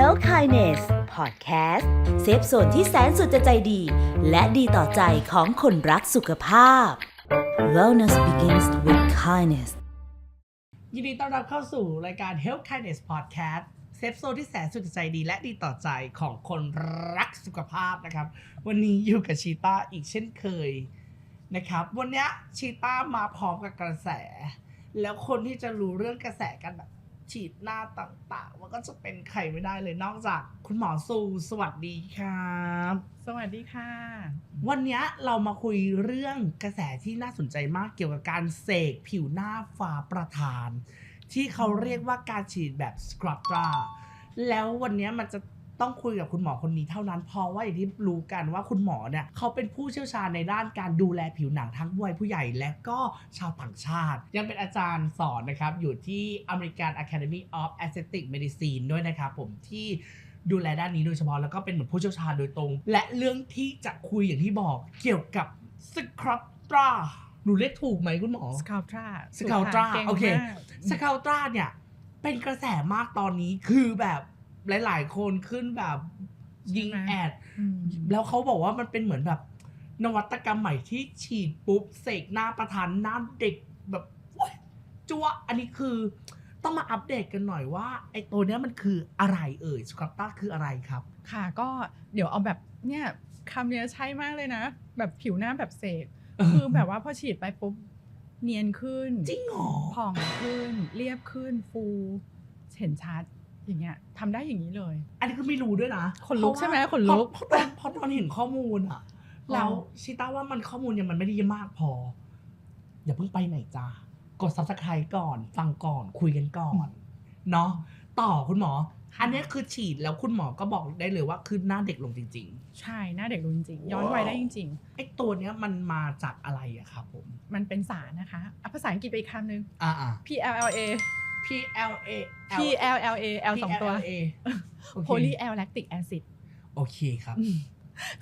Health Kindness Podcast เซฟโซนที่แสนสุดจะใจดี และดีต่อใจของคนรักสุขภาพ Wellness begins with kindness ยินดีต้อนรับเข้าสู่รายการ Health Kindness Podcast เซฟโซนที่แสนสุดใจดีและดีต่อใจของคนรักสุขภาพนะครับ วันนี้อยู่กับชีต้าอีกเช่นเคยนะครับ วันนี้ชีต้ามาพร้อมกับกระแส แล้วคนที่จะรู้เรื่องกระแสกันแบบ ฉีดหน้าต่างๆ มันก็จะเป็นใครไม่ได้เลยนอกจากคุณหมอสูสวัสดีครับ สวัสดีค่ะ วันเนี้ยเรามาคุยเรื่องกระแสที่น่าสนใจมากเกี่ยวกับการเสกผิวหน้าฟ้าประธาน ที่เขาเรียกว่าการฉีดแบบสครับตราแล้ววันเนี้ยมันจะ ต้องคุยกับคุณหมอคนนี้เท่านั้น เพราะว่าอย่างที่รู้กันว่าคุณหมอเนี่ยเขาเป็นผู้เชี่ยวชาญในด้านการดูแลผิวหนังทั้งวัยผู้ใหญ่และก็ชาวต่างชาติ ยังเป็นอาจารย์สอนนะครับ อยู่ที่ American Academy of Aesthetic Medicine ด้วยนะครับผมที่ดูแลด้านนี้โดยเฉพาะแล้วก็เป็นเหมือนผู้เชี่ยวชาญโดยตรง และเรื่องที่จะคุยอย่างที่บอกเกี่ยวกับสครับตราหนูเรียกถูกไหมคุณหมอสคาลตรา Sculptra โอเคสคาลตราเนี่ยเป็นกระแสมากตอนนี้คือแบบ หลาย ๆ คนขึ้นแบบยิงแอด แล้วเขาบอกว่ามันเป็นเหมือนแบบ นวัตกรรมใหม่ที่ฉีดปุ๊บเสกหน้าประธานหน้าเด็กแบบโอ๊ยจัวอันนี้คือ ต้องมาอัปเดตกันหน่อยว่าไอ้ตัวเนี้ยมันคืออะไรเอ่ยสครับตราคืออะไรครับ ค่ะก็เดี๋ยวเอาแบบเนี่ยคำเนี้ยใช่มากเลยนะ แบบผิวหน้าแบบเสกคือแบบว่าพอฉีดไปปุ๊บเนียนขึ้น จริงเหรอผ่องขึ้น เรียบขึ้นฟู เห็นชัด อย่างเงี้ยทำได้อย่างนี้เลย อันนี้คือไม่รู้ด้วยนะขนลุกเพราะว่าใช่ไหมขนลุกเพราะเพราะตอนเพราะตอนเห็นข้อมูลอะอ๋อแล้วชิต้าว่ามันข้อมูลยังมันไม่ได้มากพอ อย่าเพิ่งไปไหนจ้ากด subscribe ก่อน ฟังก่อนคุยกันก่อนเนาะต่อคุณหมอ อันนี้คือฉีดแล้วคุณหมอก็บอกได้เลยว่าคือหน้าเด็กลงจริงใช่หน้าเด็กลงจริงๆย้อนวัยได้จริงๆไอ้ตัวเนี้ยมันมาจากอะไรอะครับผมๆมันเป็นสารนะคะอะภาษาอังกฤษไปอีกคำหนึ่งอ่าอ่า P L L A P L A P L L A L สองตัว A poly L lactic acid โอเคครับ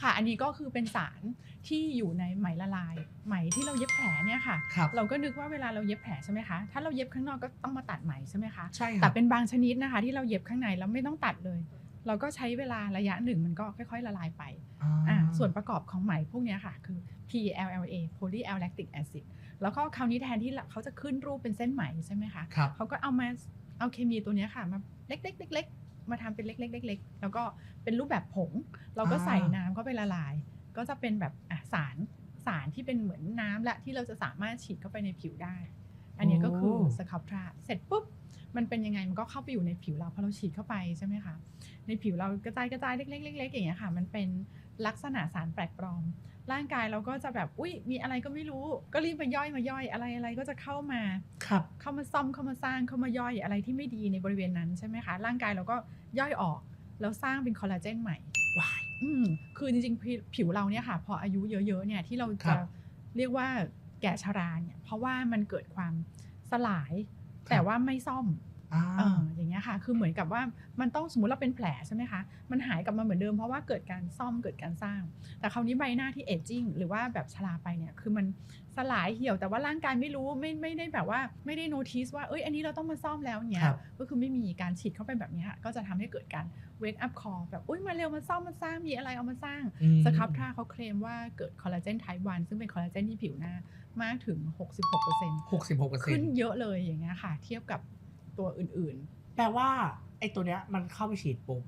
ค่ะ อันนี้ก็คือเป็นสารที่อยู่ในไหมละลาย ไหมที่เราเย็บแผลเนี่ยค่ะครับเราก็นึกว่าเวลาเราเย็บแผลใช่ไหมคะ ถ้าเราเย็บข้างนอกก็ต้องมาตัดไหมใช่ไหมคะใช่คแต่รับเป็นบางชนิดนะคะ ที่เราเย็บข้างในแล้วไม่ต้องตัดเลย เราก็ใช้เวลาระยะหนึ่งมันก็ค่อย ๆ ละลายไปอ่าส่วนประกอบของไหมพวกเนี้ยค่ะ คือ PLLA poly L lactic acid แล้วก็คราวนี้แทนที่เขาจะขึ้นรูปเป็นเส้นไหมใช่ไหมคะครับเขาก็เอามาเอาเคมีตัวเนี้ยค่ะมาเล็กๆเล็กๆมาทำเป็นเล็กๆเล็กๆแล้วก็เป็นรูปแบบผง เราก็ใส่อ่าน้ำเข้าไปละลาย ก็จะเป็นแบบอะสารสารที่เป็นเหมือนน้ำและที่เราจะสามารถฉีดเข้าไปในผิวได้ อันเนี้ยก็คือสครับทราเสร็จปุ๊บมันเป็นยังไงมันก็เข้าไปอยู่ในผิวเราพอเราฉีดเข้าไปใช่ไหมคะในผิวเรากระจายกระจายเล็กๆเล็กๆอย่างเงี้ยค่ะ มันเป็น ลักษณะสารแปลกปลอม ร่างกายเราก็จะแบบอุ้ยมีอะไรก็ไม่รู้ ก็รีบมาย่อยมาย่อยอะไรอะไรก็จะเข้ามาครับเข้ามาซ่อมเข้ามาสร้างเข้ามาย่อยอะไรที่ไม่ดีในบริเวณนั้นใช่ไหมคะร่างกายเราก็ย่อยออกแล้วสร้างเป็นคอลลาเจนใหม่ว้ายอืมคือจริงๆผิวผิวเราเนี่ยค่ะ พออายุเยอะๆเนี่ยที่เราครัจะบเรียกว่าแก่ชราเนี่ยเพราะว่ามันเกิดความสลายครับแต่ว่าไม่ซ่อมอ่า เอออย่างเงี้ยค่ะ คือเหมือนกับว่ามันต้องสมมติเราเป็นแผลใช่ไหมคะ มันหายกลับมาเหมือนเดิมเพราะว่าเกิดการซ่อมเกิดการสร้าง แต่คราวนี้ใบหน้าที่เอจจิ้งหรือว่าแบบชราไปเนี่ยคือมันสลายเหี่ยวแต่ว่าร่างกายไม่รู้ไม่ไม่ได้แบบว่าไม่ได้โน้ติสว่าเอ้ยอันนี้เราต้องมาซ่อมแล้วเนี้ยครับก็คือไม่มีการฉีดเข้าไปแบบเนี้ยค่ะก็จะทำให้เกิดการเวกอัพคอแบบอุ้ยมาเร็วมาซ่อมมาสร้างมีอะไรเอามาสร้างอืมสครับทราเขาเคลมว่าเกิดคอลลาเจนไทป์1ซึ่งเป็นคอลลาเจนที่ผิวหน้ามากถึง 66%หกสิบหกเปอร์เซ็ขึ้นนต์เยอะเลยอย่างเงี้ยค่ะ เทียบกับ ตัวอื่นแปลว่า ไอ้ตัวเนี้ยมันเข้าไปฉีดปุ๊บ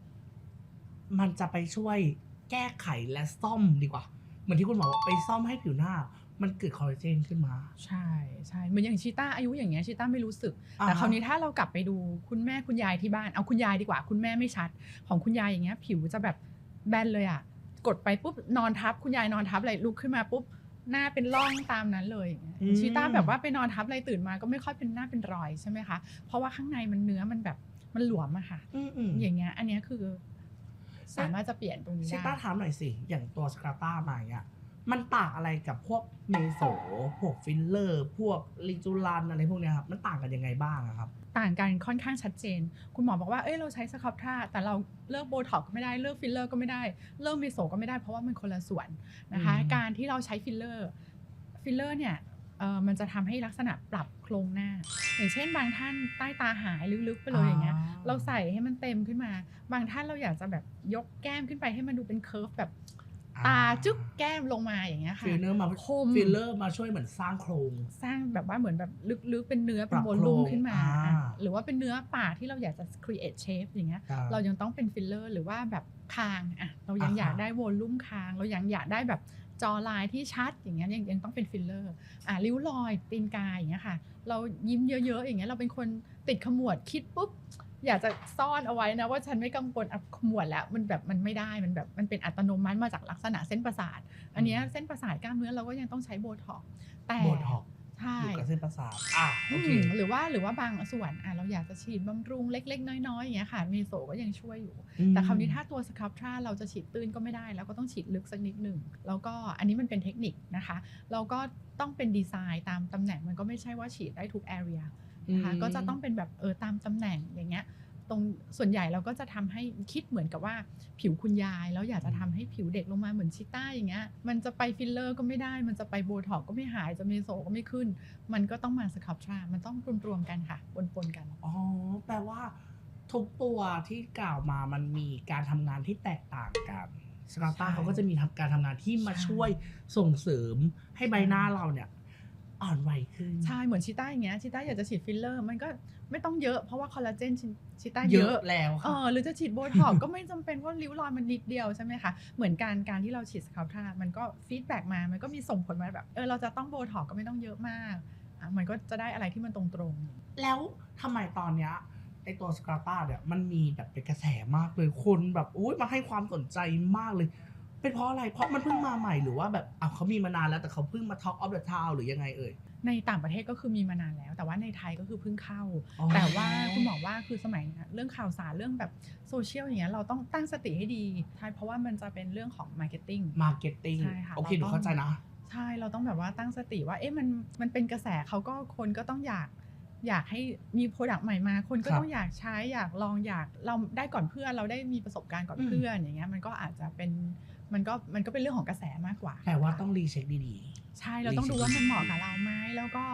มันจะไปช่วยแก้ไขและซ่อมดีกว่า เหมือนที่คุณหมอบอกไปซ่อมให้ผิวหน้า มันเกิดคอลลาเจนขึ้นมาๆใช่ใช่เหมือนอย่างชีต้าอายุอย่างเงี้ยชีต้าไม่รู้สึกอ่าแต่ฮะคราวนี้ถ้าเรากลับไปดูคุณแม่คุณยายที่บ้านเอาคุณยายดีกว่า คุณแม่ไม่ชัด ของคุณยายอย่างเงี้ย ผิวจะแบบแบนเลยอะกดไปปุ๊บนอนทับ คุณยายนอนทับอะไรลุกขึ้นมาปุ๊บ หน้าเป็นร่องตามนั้นเลยอย่างเงี้ยชีต้าแบบว่าไปนอนทับอะไรตื่นมาก็ไม่ค่อยเป็นหน้าเป็นรอยใช่ไหมคะเพราะว่าข้างในมันเนื้อมันแบบมันหลวมอะค่ะอืมอืมอย่างเงี้ย อันเนี้ยคือ สามารถจะเปลี่ยนตรงนี้ชิได้ต้าถามหน่อยสิอย่างตัวสคราต้ามาเนี่ยมันต่างอะไรกับพวกเมโสพวกฟิลเลอร์ พวกลิจูลันอะไรพวกเนี้ยครับมันต่างกันยังไงบ้างอะครับ ต่างกันค่อนข้างชัดเจน คุณหมอบอกว่า เอ้ยเราใช้สครับท่าแต่เราเลิกโบท็อกซ์ก็ไม่ได้ เลิกฟิลเลอร์ก็ไม่ได้ เลิกเมโสก็ไม่ได้เพราะว่ามันคนละส่วนนะคะอืมการที่เราใช้ฟิลเลอร์ ฟิลเลอร์เนี่ยเออมันจะทำให้ลักษณะปรับโครงหน้า อย่างเช่น บางท่านใต้ตาหายลึกๆไปเลยอย่างเงี้ย เราใส่ให้มันเต็มขึ้นมา บางท่านเราอยากจะแบบยกแก้มขึ้นไปให้มันดูเป็นเคิร์ฟแบบ ตาจึ๊กแก้มลงมาอย่างเงี้ยค่ะฟิลเลอร์มาคมฟิลเลอร์มาช่วยเหมือนสร้างโครง สร้างแบบว่าเหมือนแบบลึกๆเป็นเนื้อเป็นปรับโวลูมโครงขึ้นมาอ่าอะหรือว่าเป็นเนื้อปากที่เราอยากจะ create shape อย่างเงี้ยเรายังต้องเป็นฟิลเลอร์หรือว่าแบบคางอะเรายังอ่าฮะอยากได้โวลูมคาง เรายังอยากได้แบบจอลายที่ชัดอย่างเงี้ยยังยังต้องเป็นฟิลเลอร์อะริ้วรอยตีนกายอย่างเงี้ยค่ะ เรายิ้มเยอะๆอย่างเงี้ยเราเป็นคนติดขมวดคิดปุ๊บ อยากจะซ่อนเอาไว้นะว่าฉันไม่กังวลอะขมวดแล้วมันแบบมันไม่ได้มันแบบมันเป็นอัตโนมัติมาจากลักษณะเส้นประสาท อันเนี้ยเส้นประสาทกล้ามเนื้อเราก็ยังต้องใช้โบท็อกซ์แต่โบท็อกซ์ใช่อยู่กับเส้นประสาทอะโอเคอืมหรือว่าหรือว่าบางส่วนอะเราอยากจะฉีดบำรุงเล็ก ๆ น้อยๆอย่างเงี้ยค่ะเมโซก็ยังช่วยอยู่ แต่คราวนี้ถ้าตัวสครับทราเราจะฉีดตื้นก็ไม่ได้ แล้วก็ต้องฉีดลึกสักนิดหนึ่งแล้วก็อันนี้มันเป็นเทคนิคนะคะ เราก็ต้องเป็นดีไซน์ตามตำแหน่งมันก็ไม่ใช่ว่าฉีดได้ทุกแอเรีย นะคะก็จะต้องเป็นแบบเออตามตำแหน่งอย่างเงี้ยตรงส่วนใหญ่เราก็จะทำให้คิดเหมือนกับว่าผิวคุณยาย แล้วอยากจะทำให้ผิวเด็กลงมาเหมือนชิต้าอย่างเงี้ยมันจะไปฟิลเลอร์ก็ไม่ได้ มันจะไปโบท็อกซ์ก็ไม่หายจะเมโซก็ไม่ขึ้น มันก็ต้องมาสครับทรามันต้องรวมๆกันค่ะปนๆกันอ๋อแปลว่าทุกตัวที่กล่าวมามันมีการทำงานที่แตกต่างกันสกาต้าใช่เขาก็จะมีทำการทำงานที่มาใช่ช่วยส่งเสริมให้ใบหน้าเราเนี่ย อ่อนวัยขึ้น ใช่เหมือนชิต้าอย่างเงี้ยชิต้าอยากจะฉีดฟิลเลอร์ มันก็ไม่ต้องเยอะเพราะว่าคอลลาเจนชิชิต้าเยเยอะอะแล้วเอค่ะอหรือจะฉีดโบท็อกซ์ก็ไม่จำเป็นว่าริ้วรอยมันนิดเดียวใช่ไหมคะ เหมือนการการที่เราฉีดสครับทรามันก็ฟีดแบ็กมา มันก็มีส่งผลมาแบบเออเราจะต้องโบท็อกซ์ก็ไม่ต้องเยอะมากอะมันก็จะได้อะไรที่มันตรงๆ แล้วทำไมตอนเนี้ยไอตัวสกาต้าเนี่ยมันมีแบบเป็นกระแสมากเลยคนแบบอุ้ยมาให้ความสนใจมากเลย เป็นเพราะอะไร เพราะมันเพิ่งมาใหม่หรือว่าแบบอะเขามีมานานแล้วแต่เขาเพิ่งมา Talk of the Town หรือยังไงเอ่ย ในต่างประเทศก็คือมีมานานแล้ว แต่ว่าในไทยก็คือเพิ่งเข้า อ๋อ แต่ว่าคุณหมอว่าคือสมัยเนี้ยเรื่องข่าวสารเรื่องแบบโซเชียลอย่างเงี้ยเราต้องตั้งสติให้ดีใช่เพราะว่ามันจะเป็นเรื่องของมาร์เก็ตติ้ง มาร์เก็ตติ้งใช่ค่ะโอเคหเรานูต้อง เข้าใจนะ ใช่เราต้องแบบว่าตั้งสติว่าเอ๊ะมันมันเป็นกระแสเขาก็คนก็ต้องอยากอยากให้มีโปรดักต์ใหม่มา คนก็ครับต้องอยากใช้อยากลองอยากเราได้ก่อนเพื่อนเราได้มีประสบการณ์ก่อนอืม เพื่อนอย่างเงี้ยมันก็อาจจะเป็น มันก็มันก็เป็นเรื่องของกระแสมากกว่า แต่ว่าต้องรีเช็คดีใช่เราต้องดูว่ามันเหมาะกับเราไหมแล้วก็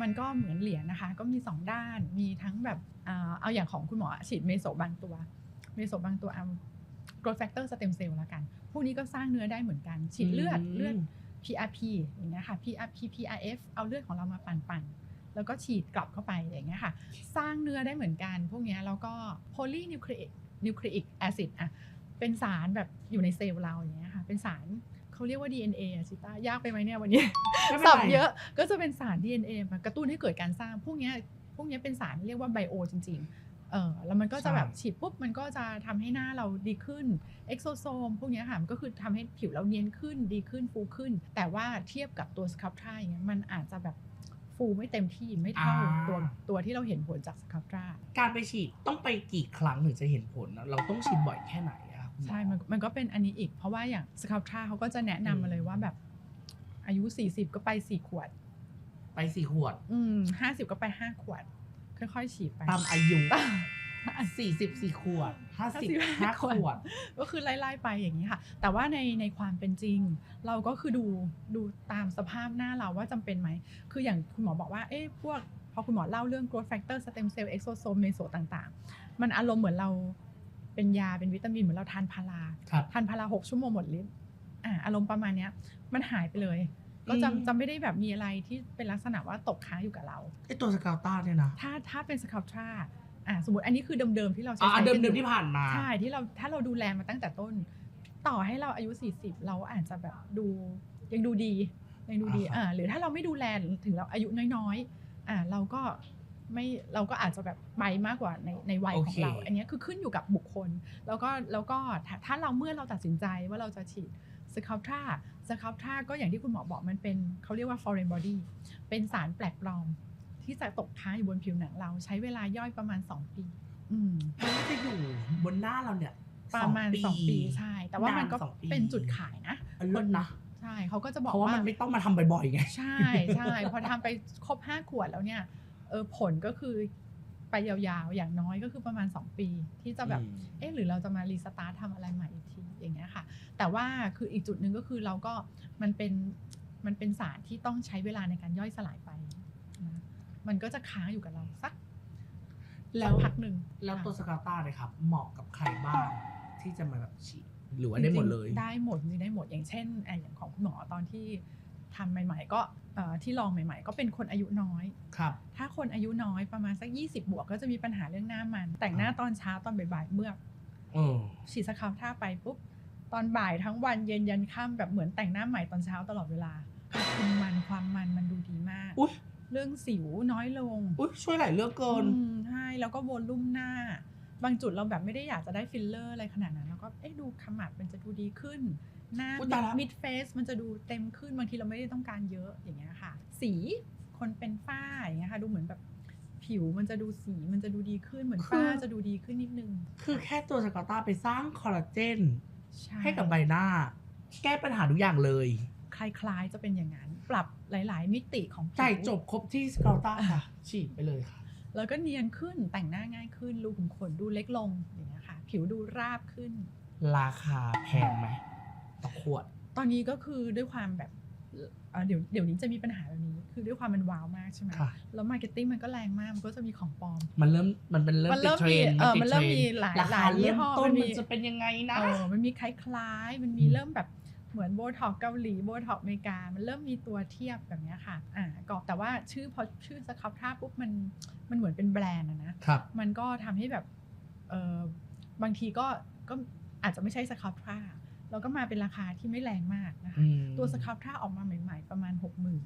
มันก็เหมือนเหรียญนะคะ ก็มีสองด้านมีทั้งแบบอ่าเอาอย่างของคุณหมอฉีดเมโซบางตัว เมโซบางตัวเอา growth factor stem cell แล้วกัน พวกนี้ก็สร้างเนื้อได้เหมือนกันฉีดเลือดอืมเลือด PRP อย่างเงี้ยค่ะ PRP PRF เอาเลือดของเรามาปั่นๆ แล้วก็ฉีดกลับเข้าไปอย่างเงี้ยค่ะ สร้างเนื้อได้เหมือนกัน พวกเนี้ยแล้วก็ polynucleic nucleic acid อะ เป็นสารแบบอยู่ในเซลล์เราอย่างเงี้ยค่ะ เป็นสารเขาเรียกว่า DNA อะชิต้ายากไปไหมเนี่ยวันนี้ๆไม่เป็นสับไรเยอะก็จะเป็นสาร DNA มากระตุ้นให้เกิดการสร้างพวกเนี้ยพวกเนี้ยเป็นสารเรียกว่าไบโอจริง ๆ เออแล้วมันก็จะแบบฉีดปุ๊บมันก็จะทำให้หน้าเราดีขึ้นเอ็กโซโซมพวกเนี้ยค่ะมันก็คือทำให้ผิวเราเนียนขึ้นดีขึ้นฟูขึ้น แต่ว่าเทียบกับตัวสครับทราอย่างเงี้ยมันอาจจะแบบฟูไม่เต็มที่ไม่เท่าอ่าตัวตัวที่เราเห็นผลจากสครับทราการไปฉีดต้องไปกี่ครั้งถึงจะเห็นผลนะเราต้องฉีดบ่อยแค่ไหน อะครับคุณหมอใช่มันมันก็เป็นอันนี้อีก เพราะว่าอย่างสครับทราเขาก็จะแนะนำมาเลยว่าแบบ อายุ40ก็ไป4ขวด ไปสี่ขวด อืมห้าสิบก็ไป5ขวด ค่อยๆฉีดไปตามอายุสี่สิบสี่ขวดห้าสิบห้าขวด ก็คือไล่ๆไปอย่างนี้ค่ะ แต่ว่าในในความเป็นจริง เราก็คือดูดูตามสภาพหน้าเราว่าจำเป็นไหม คืออย่างคุณหมอบอกว่าเอ๊ะพวกพอคุณหมอเล่าเรื่อง growth factor stem cell exosome meso ต่างๆ มันอารมณ์เหมือนเรา เป็นยาเป็นวิตามินเหมือนเราทานพาราครับทานพาราหกชั่วโมงหมดฤทธิ์อ่าอารมณ์ประมาณเนี้ย มันหายไปเลย ก็จะอืมจะไม่ได้แบบมีอะไรที่เป็นลักษณะว่าตกค้างอยู่กับเราไอตัวสกาวต้าเนี่ยนะถ้าถ้าเป็นสครับทราอ่าสมมติอันนี้คือเดิมๆที่เราใช้อ่าใช้เดิกันมอเดิมยู่ที่ผ่านมาใช่ที่เราถ้าเราดูแลมาตั้งแต่ต้น ต่อให้เราอายุ 40 เราอาจจะแบบดูยังดูดียังดูดีอ่าครับอ่าหรือถ้าเราไม่ดูแลถึงเราอายุน้อยๆอ่าเราก็ ไม่เราก็อาจจะแบบไปมากกว่าในในวัยของเรา อันเนี้ยคือขึ้นอยู่กับบุคคล แล้วก็แล้วก็ถ้าถ้าเราเมื่อเราตัดสินใจว่าเราจะฉีดสครับทราสครับทราก็อย่างที่คุณหมอบอกมันเป็นเขาเรียกว่า foreign body เป็นสารแปลกปลอม ที่จะตกค้างอยู่บนผิวหนังเราใช้เวลาย่อยประมาณ 2 ปี อืมมันก็จะอยู่บนหน้าเราเนี่ยประมาณ 2 ปีใช่ แต่ว่ามันก็นานสองปีเป็นจุดขายนะอันเลิศนะใช่เขาก็จะบอกเพราะว่าว่ามันไม่ต้องมาทำบ่อยๆไงใช่ใช่พอทำไปครบ 5 ขวดแล้วเนี่ย เออผลก็คือไปยาวๆ อย่างน้อยก็คือประมาณ 2 ปี ที่จะแบบอืมเอ๊ะหรือเราจะมารีสตาร์ททำอะไรใหม่อีกทีอย่างเงี้ยค่ะ แต่ว่าคืออีกจุดหนึ่งก็คือเราก็มันเป็นมันเป็นสารที่ต้องใช้เวลาในการย่อยสลายไปนะมันก็จะค้างอยู่กับเราสัก แล้สัวกพักหนึ่งแล้วตัวสค่ะกาต้าเลยครับ เหมาะกับใครบ้างที่จะมาแบบฉีดหรือว่าได้หมดเลยจริงๆได้หมดจริงๆได้หมดอย่างเช่นอะอย่างของคุณหมอตอนที่ ทำใหม่ ๆ ก็เอ่อที่ลองใหม่ ๆ ก็เป็นคนอายุน้อยครับ ถ้าคนอายุน้อยประมาณสัก 20 บวกก็จะมีปัญหาเรื่องหน้ามัน แต่งหน้าตอนเช้าตอนบ่ายๆเมื่อกเออฉีดสครับท่าไปปุ๊บตอนบ่ายทั้งวันเย็นยันค่ำแบบเหมือนแต่งหน้าใหม่ตอนเช้าตลอดเวลาคุณมันความมันมันดูดีมากอุ๊ยเรื่องสิวน้อยลงอุ้ยช่วยหลายเรื่องเกินอืมใช่แล้วก็วนลุ่มหน้า บางจุดเราแบบไม่ได้อยากจะได้ฟิลเลอร์อะไรขนาดนั้น แล้วก็เอ๊ะดูขมับมันจะดูดีขึ้น หน้าอุ๊ยตายละ มิดเฟสมันจะดูเต็มขึ้นบางทีเราไม่ได้ต้องการเยอะอย่างเงี้ยค่ะ สีคนเป็นฝ้าอย่างเงี้ยค่ะ ดูเหมือนแบบผิวมันจะดูสีมันจะดูดีขึ้นเหมือนฝ้าจะดูดีขึ้นนิดนึงคือแค่ตัวสกาต้าไปสร้างคอลลาเจนช่ให้กับใบหน้า แก้ปัญหาทุกอย่างเลย คล้ายๆจะเป็นอย่างนั้น ปรับหลาย ๆ มิติของผิว จ่ายจบครบที่สกาต้าค่ะ ฉีดไปเลยค่ะ แล้วก็เนียนขึ้นแต่งหน้าง่ายขึ้นรูขุมขนดูเล็กลงอย่างเงี้ยค่ะ ผิวดูราบขึ้น ราคาแพงไหม ต่อขวด ตอนนี้ก็คือด้วยความแบบเอ่อเดี๋ยวเดี๋ยวนี้จะมีปัญหาแบบนี้ คือด้วยความมันว้าวมากใช่ไหมค่ะแล้วมาร์เก็ตติ้งมันก็แรงมาก มันก็จะมีของปลอม มันเริ่มมันเป็นเริ่มมันเริ่ติดมเทรนด์มีเออติดมันเริ่มทมีหลายราหคาลายยี่เริ่มห้อต้นมันมีมันจะเป็นยังไงนะเออมันมีคล้ายๆ มันมีอืมเริ่มแบบเหมือนโบท็อกเกาหลีโบท็อกอเมริกา มันเริ่มมีตัวเทียบแบบเนี้ยค่ะอ่าก็แต่ว่าชื่อพอชื่อสครับท่าปุ๊บมันมันเหมือนเป็นแบรนด์อะนะครับมันก็ทำให้แบบเออบางทีก็ก็อาจจะไม่ใช่สครับท่า แล้วก็มาเป็นราคาที่ไม่แรงมากนะคะอืมตัวสครับท่าออกมาใหม่ ๆ ประมาณหกหมื่น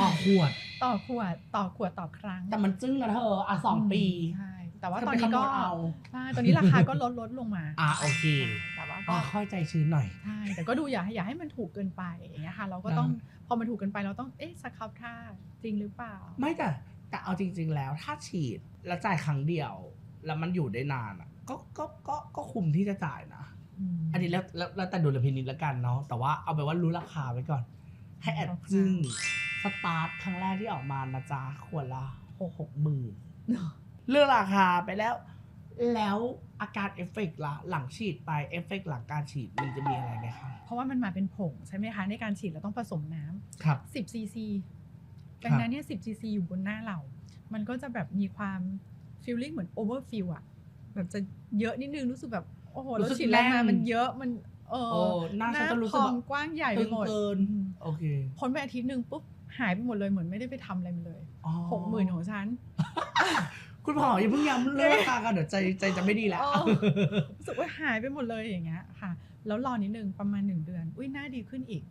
ต่อขวด ต่อขวดต่อขวดต่อครั้ง แต่มันจึ้งนะเธออะสองปีใช่แต่ว่าเธตอนนี้ก็ไปคำวณเอาใช่ตอนนี้ราคาก็ลดลดลงมาอะโอเคแต่ว่าก็ก็ค่อยใจชื้นหน่อยใช่แต่ก็ดูอย่าให้อย่าให้มันถูกเกินไปอย่างเงี้ยค่ะเราก็ต้องพอมันถูกเกินไปเราต้องเอ๊ะสครับท่าจริงหรือเปล่า ไม่แต่แต่เอาจริง ๆ แล้วถ้าฉีดแล้วจ่ายครั้งเดียว แล้วมันอยู่ได้นานอะก็ก็ก็ก็คุ้มที่จะจ่ายนะม อันนี้แล้วแล้วแล้วแต่ดุลพินิจละกันเนาะแต่ว่าเอาไปนว่ารู้ราคาไว้ก่อน ให้แอดจึ้งสตาร์ทครั้งแรกที่ออกมานะจ๊ะขวดละหกหกหมื่นเรื่องราคาไปแล้ว แล้วอาการเอฟเฟกต์ละหลังฉีดไปเอฟเฟกต์หลังการฉีดมันจะมีอะไรไหมคะเพราะว่ามันมาเป็นผงใช่ไหมคะ ในการฉีดเราต้องผสมน้ำครับ10ซีซีดังนั้นเนี่ย10ซีซีอยู่บนหน้าเรา มันก็จะแบบมีความฟีลลิ่งเหมือนโอเวอร์ฟิลอะแบบจะเยอะนิดนึงรู้สึกแบบ โอ้โหรู้แล้วสึกฉีดแรงมาแน่นมันเยอะมัน เอโอ้อหน้าฉันก็รู้สึพกองแบบกว้างใหญ่ไปตึงหมดเกินอืมโอเคพ้นไปอาทิตย์หนึ่งปุ๊บหายไปหมดเลยเหมือนไม่ได้ไปทำอะไรมาเลยอ๋อหกหมื่นของฉัน คุณพ่ออย่าเพิ่งย้ำเรื่องราคากันเดี๋ยวใจใจจะไม่ดีแล้วอ๋อรู้สึกว่าหายไปหมดเลยอย่างเงี้ยค่ะ แล้วรอนิดนึงประมาณหนึ่งเดือน อุ้ยหน้าดีขึ้นอีก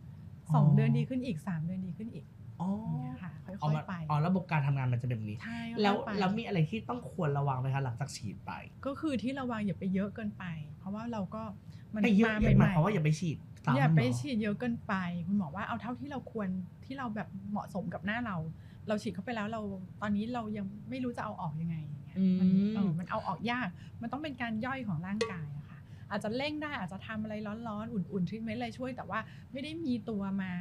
สองอ๋อเดือนดีขึ้นอีกสามเดือนดีขึ้นอีก อ๋ออย่างเงี้ยค่ะค่เอาอยมาๆไปอ๋อระบบการทำงานมันจะเป็นแบบนี้ใช่แล้วค่อยๆไปแล้วมีอะไรที่ต้องควรระวังไหมคะหลังจากฉีดไป ก็คือที่ระวังอย่าไปเยอะเกินไป เพราะว่าเราก็มันไปเยอะมาเยอะใหหมายม่ความว่าอย่าไปฉีดซ้ำอย่าไปเหรฉีดเยอะเกินไปคุณหมอว่าเอาเท่าที่เราควรที่เราแบบเหมาะสมกับหน้าเรา เราฉีดเข้าไปแล้วเราตอนนี้เรายังไม่รู้จะเอาออกยังไงอย่างเงี้ยอืมมันเออมันเอาออกยาก มันต้องเป็นการย่อยของร่างกายอะค่ะ อาจจะเร่งได้อาจจะทำอะไรร้อนๆ อุ่นๆทรีทเมนต์อะไรช่วย แต่ว่าไม่ได้มีตัวมา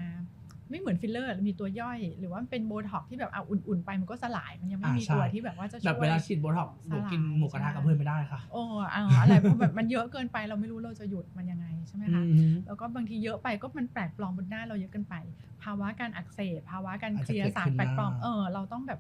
ไม่เหมือนฟิลเลอร์มีตัวย่อย หรือว่าเป็นโบท็อกซ์ที่แบบเอาอุ่นๆไปมันก็สลายมันยังไม่อ่ามีใช่ตัวที่แบบว่าจะช่วยแบบเวลาฉีดโบท็อกซ์หนูกินสลายหมูกระทะกับเพื่อนไม่ได้ค่ะโอ้เอาอะไรเพราะแบบมันเยอะเกินไปเราไม่รู้เราจะหยุดมันยังไงใช่ไหมอืคะมแล้วก็บางทีเยอะไปก็มันแปลกปลอมบนหน้าเราเยอะเกินไป ภาวะการอักเสบภาวะการอาจเคจะลียเกิร์ดสารขึ้นแปลกปลอมได้เออเราต้องแบบ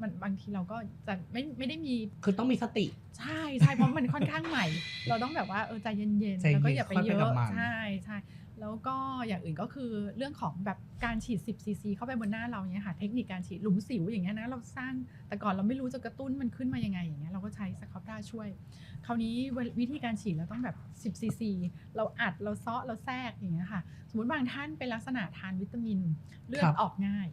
มันบางทีเราก็จะไม่ไม่ได้มีคือต้องมีสติ ใช่ใช่เพราะมันค่อนข้างใหม่ เราต้องแบบว่าเออใจเย็นใจๆเย็นแล้วก็อย่าไปค่อยเยไปกับอะมันใช่ใช่ แล้วก็อย่างอื่นก็คือเรื่องของแบบการฉีด 10 ซีซีเข้าไปบนหน้าเราเนี้ยค่ะเทคนิคการฉีดหลุมสิวอย่างเงี้ยนะเราสร้างแต่ก่อนเราไม่รู้จะกระตุ้นมันขึ้นมายังไงอย่างเงี้ยเราก็ใช้สครับด้าช่วย คราวนี้วิธีการฉีดเราต้องแบบ 10 ซีซีเราอัดเราเซาะเราแทรกอย่างเงี้ยค่ะ สมมติบางท่านเป็นลักษณะทานวิตามินเลือครัดบออกง่าย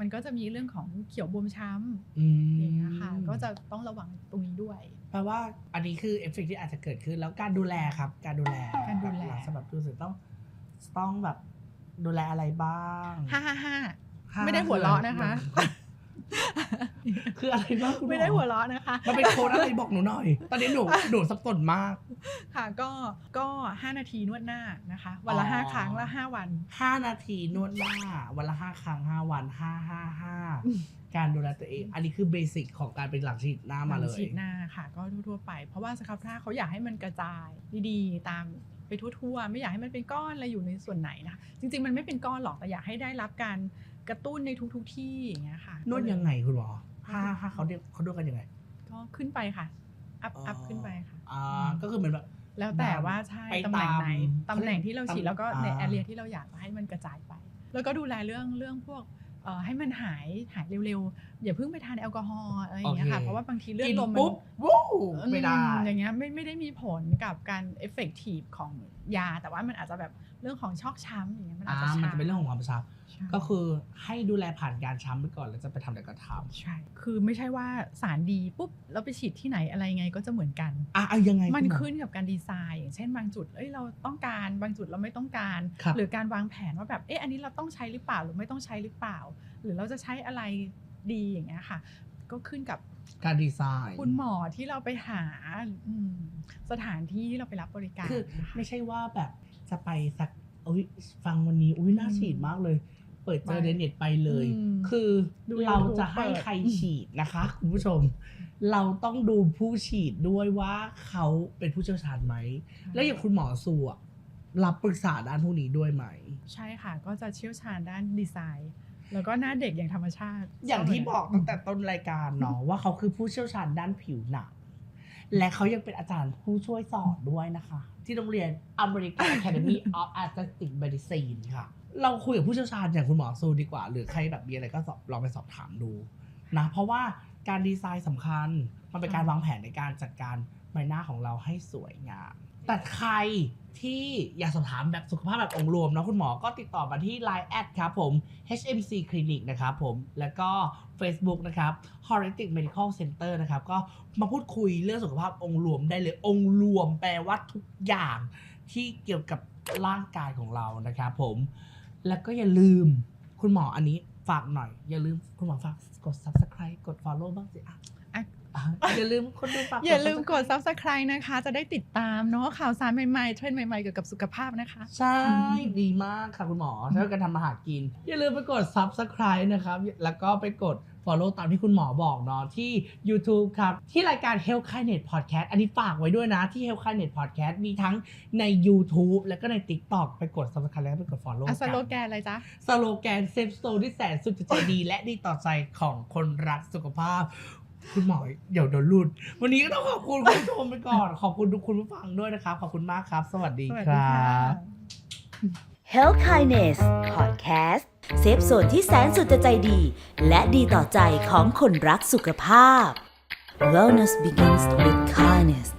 มันก็จะมีเรื่องของเขียวบวมช้ำอืมอย่างเงี้ยค่ะก็จะต้องระวังตรงนี้ด้วยแปลว่าอันนี้คือเอฟเฟกต์ที่อาจจะเกิดขึ้นแล้วการดูแลครับ การดูแลการดูแลหลังสำหรับดูสึกต้อง ต้องแบบดูแลอะไรบ้างห้าห้าห้าห้าไม่ได้หัวเราะนะคะ คืออะไรบ้างคุณมอไม่ได้หัวเราะนะคะมันเป็นโค้ดอะไรบอกหนูหน่อย ตอนนี้หนูหนูสับสนมาก ค่ะก็ก็ห้านาทีนวดหน้านะคะ วันละอ๋อห้าครั้งละห้าวันห้านาทีนวดหน้า วันละห้าครั้งห้าวันห้าห้าห้าการดูแลตัวเอง อันนี้คือเบสิกของการเป็นหลังฉีดหน้ามาเลยฉีดหน้าค่ะ ก็ทั่วๆไป เพราะว่าสครับท่าเขาอยากให้มันกระจายดีๆตาม ไปทั่วๆไม่อยากให้มันเป็นก้อนอะไรอยู่ในส่วนไหนนะคะจริง ๆ มันไม่เป็นก้อนหรอกแต่อยากให้ได้รับการกระตุ้นในทุก ๆ ที่อย่างเงี้ยค่ะนวดยังไงคุณหมอห้าห้าเขาเรียกเขานวดกันยังไงก็ก็ขึ้นไปค่ะอัพอัพขึ้นไปค่ะอ่าก็คือเหมือนแบบแล้วแต่ว่าใช่ไปตำแหน่งไหนตามตำแหน่งที่เราฉีดแล้วก็ในอ่าแอเรียที่เราอยากจะให้มันกระจายไป แล้วก็ดูแลเรื่องเรื่องพวกเอ่อ ให้มันหายหายเร็วๆ อย่าเพิ่งไปทานแอลกอฮอล์อะไรอย่างเงี้ยค่ะโอเคเพราะว่าบางทีเลือดกินลมมันปุ๊บวู้ไม่ได้อือย่างเงี้ยไม่ไม่ได้มีผลกับการเอฟเฟกตีฟของยา แต่ว่ามันอาจจะแบบเรื่องของชอกช้ำอย่างเงี้ยมันอาอ่าจจะมันช้าจะเป็นเรื่องของความช้ใช่ำ ก็คือให้ดูแลผ่านการช้ำไปก่อนแล้วจะไปทำอะไรก็ทำใช่ คือไม่ใช่ว่าสารดีปุ๊บแล้วไปฉีดที่ไหนอะไรไงก็จะเหมือนกันอะเอายังไงมันคุณหอขึ้นกับการดีไซน์อย่างเช่นบางจุดเอ้ยเราต้องการบางจุดเราไม่ต้องการครับหรือการวางแผนว่าแบบเอ๊ะอันนี้เราต้องใช้หรือเปล่าหรือไม่ต้องใช้หรือเปล่า หรือเราจะใช้อะไรดีอย่างเงี้ยค่ะ ก็ขึ้นกับการดีไซน์คุณหมอที่เราไปหาอืมสถานที่ที่เราไปรับบริการคือนะคะไม่ใช่ว่าแบบจะไปสักอุ้ยฟังวันนี้อุ้ยน่าอืมฉีดมากเลย เปิดเจอไปในเน็ตไปเลยอืมคือดูเรา YouTube จะให้เปิดใครฉีดนะคะคุณผู้ชม เราต้องดูผู้ฉีดด้วยว่าเขาเป็นผู้เชี่ยวชาญไหม แล้วอย่างคุณหมอสูอะรับปรึกษาด้านพวกนี้ด้วยไหม ใช่ค่ะก็จะเชี่ยวชาญด้านดีไซน์ แล้วก็หน้าเด็กอย่างธรรมชาติ อย่างที่บอกตั้งแต่ต้นรายการเนาะว่าเขาคือผู้เชี่ยวชาญด้านผิวหนังและเขายังเป็นอาจารย์ผู้ช่วยสอนด้วยนะคะ ที่โรงเรียน American Academy of Aesthetic Medicine ค่ะ เราคุยกับผู้เชี่ยวชาญอย่างคุณหมอซูดีกว่า หรือใครแบบมีอะไรก็สอบลองไปสอบถามดูนะเพราะว่าการดีไซน์สำคัญมันเป็นการวางแผนในการจัดการใบหน้าของเราให้สวยงามแต่ใครที่อยากสอบถามแบบสุขภาพแบบองค์รวมเนาะคุณหมอก็ติดต่อมาที่ Line แอดครับผม HMC Clinic นะครับผม แล้วก็ Facebook นะครับ Holistic Medical Center นะครับ ก็มาพูดคุยเรื่องสุขภาพองค์รวมได้เลยองค์รวมแปลว่าทุกอย่างที่เกี่ยวกับร่างกายของเรานะครับผม แล้วก็อย่าลืมคุณหมออันนี้ฝากหน่อย อย่าลืมคุณหมอฝากกด subscribe กด follow บ้างสิอะอะอะอย่าลืมคนดูฝากอย่าลืมกด subscribe subscribe นะคะ จะได้ติดตามเนาะข่าวสารใหม่ๆเทรนด์ใหม่ๆเกี่ยวกับสุขภาพนะคะ ใช่ ดีมากค่ะคุณหมอช่วยกันทำมาหากิน อย่าลืมไปกด subscribe นะครับ แล้วก็ไปกด follow ตามที่คุณหมอบอกเนาะที่ YouTube ครับ ที่รายการ Health Kindness Podcast อันนี้ฝากไว้ด้วยนะที่ Health Kindness Podcast มีทั้งใน YouTube แล้วก็ใน TikTok ไปกด subscribe แล้วก็ไปกด follow อะสกันโลแกนอะไรจ๊ะสโลแกนเซฟโซที่แสนสุดจะใจดีและดีต่อใจของคนรักสุขภาพคุณหมอเดี๋ยวโดนรุด วันนี้ก็ต้องขอบคุณคุณผู้ชมไปก่อน ขอบคุณทุกคุณผู้ฟังด้วยนะครับ ขอบคุณมากครับ สวัสดีสวัสคดีรัค่ะบ Health Kindness Podcast เซฟโซนที่แสนสุดจะใจดี และดีต่อใจของคนรักสุขภาพ Wellness begins with kindness